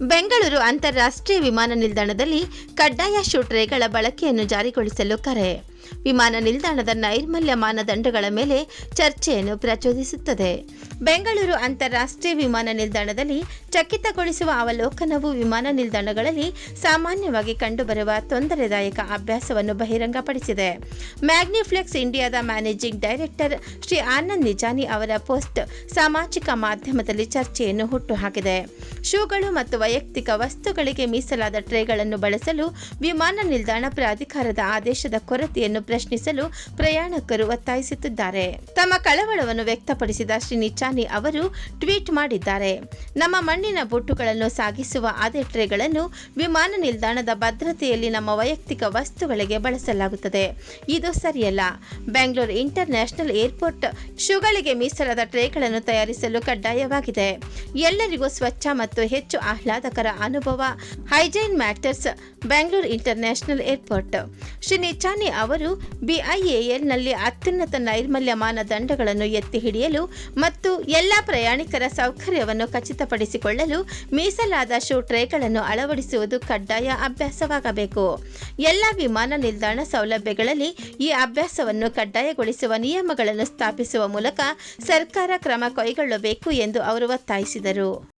ಬೆಂಗಳೂರು ಅಂತಾರಾಷ್ಟ್ರೀಯ ವಿಮಾನ ನಿಲ್ದಾಣದಲ್ಲಿ ಕಡ್ಡಾಯ ಶೂಟ್ರೇಗಳ ಬಳಕೆಯನ್ನು ಜಾರಿಗೊಳಿಸಲು ಕರೆ. ವಿಮಾನ ನಿಲ್ದಾಣದ ನೈರ್ಮಲ್ಯ ಮಾನದಂಡಗಳ ಮೇಲೆ ಚರ್ಚೆಯನ್ನು ಪ್ರಚೋದಿಸುತ್ತದೆ. ಬೆಂಗಳೂರು ಅಂತಾರಾಷ್ಟ್ರೀಯ ವಿಮಾನ ನಿಲ್ದಾಣದಲ್ಲಿ ಚಕಿತಗೊಳಿಸುವ ಅವಲೋಕನವು ವಿಮಾನ ನಿಲ್ದಾಣಗಳಲ್ಲಿ ಸಾಮಾನ್ಯವಾಗಿ ಕಂಡುಬರುವ ತೊಂದರೆದಾಯಕ ಅಭ್ಯಾಸವನ್ನು ಬಹಿರಂಗಪಡಿಸಿದೆ. ಮ್ಯಾಗ್ನಿಫ್ಲೆಕ್ಸ್ ಇಂಡಿಯಾದ ಮ್ಯಾನೇಜಿಂಗ್ ಡೈರೆಕ್ಟರ್ ಶ್ರೀ ಆನಂದ್ ನಿಜಾನಿ ಅವರ ಪೋಸ್ಟ್ ಸಾಮಾಜಿಕ ಮಾಧ್ಯಮದಲ್ಲಿ ಚರ್ಚೆಯನ್ನು ಹುಟ್ಟುಹಾಕಿದೆ. ಶೂಗಳು ಮತ್ತು ವೈಯಕ್ತಿಕ ವಸ್ತುಗಳಿಗೆ ಮೀಸಲಾದ ಟ್ರೇಗಳನ್ನು ಬಳಸಲು ವಿಮಾನ ನಿಲ್ದಾಣ ಪ್ರಾಧಿಕಾರದ ಆದೇಶದ ಕೊರತೆಯನ್ನು ಪ್ರಶ್ನಿಸಲು ಪ್ರಯಾಣಿಕರು ಒತ್ತಾಯಿಸುತ್ತಿದ್ದಾರೆ. ತಮ್ಮ ಕಳವಳವನ್ನು ವ್ಯಕ್ತಪಡಿಸಿದ ಶ್ರೀ ನಿಚಾನಿ ಅವರು ಟ್ವೀಟ್ ಮಾಡಿದ್ದಾರೆ. ನಮ್ಮ ಮಣ್ಣಿನ ಬೊಟ್ಟುಗಳನ್ನು ಸಾಗಿಸುವ ಅದೇ ಟ್ರೇಗಳನ್ನು ವಿಮಾನ ನಿಲ್ದಾಣದ ಭದ್ರತೆಯಲ್ಲಿ ನಮ್ಮ ವೈಯಕ್ತಿಕ ವಸ್ತುಗಳಿಗೆ ಬಳಸಲಾಗುತ್ತದೆ. ಇದು ಸರಿಯಲ್ಲ. ಬೆಂಗಳೂರು ಇಂಟರ್ ನ್ಯಾಷನಲ್ ಏರ್ಪೋರ್ಟ್ ಶೂಗಳಿಗೆ ಮೀಸಲಾದ ಟ್ರೇಗಳನ್ನು ತಯಾರಿಸಲು ಕಡ್ಡಾಯವಾಗಿದೆ. ಎಲ್ಲರಿಗೂ ಸ್ವಚ್ಛ ಮತ್ತು ಹೆಚ್ಚು ಆಹ್ಲಾದಕರ ಅನುಭವ. Hygiene matters Bengaluru international airport. Shri Nichani ಅವರು ಬಿಐಎಎಲ್ನಲ್ಲಿ ಅತ್ಯುನ್ನತ ನೈರ್ಮಲ್ಯ ಮಾನದಂಡಗಳನ್ನು ಎತ್ತಿ ಹಿಡಿಯಲು ಮತ್ತು ಎಲ್ಲ ಪ್ರಯಾಣಿಕರ ಸೌಕರ್ಯವನ್ನು ಖಚಿತಪಡಿಸಿಕೊಳ್ಳಲು ಮೀಸಲಾದ ಶೂ ಟ್ರೇಗಳನ್ನು ಅಳವಡಿಸುವುದು ಕಡ್ಡಾಯ ಅಭ್ಯಾಸವಾಗಬೇಕು. ಎಲ್ಲ ವಿಮಾನ ನಿಲ್ದಾಣ ಸೌಲಭ್ಯಗಳಲ್ಲಿ ಈ ಅಭ್ಯಾಸವನ್ನು ಕಡ್ಡಾಯಗೊಳಿಸುವ ನಿಯಮಗಳನ್ನು ಸ್ಥಾಪಿಸುವ ಮೂಲಕ ಸರ್ಕಾರ ಕ್ರಮ ಕೈಗೊಳ್ಳಬೇಕು ಎಂದು ಅವರು ಒತ್ತಾಯಿಸಿದರು.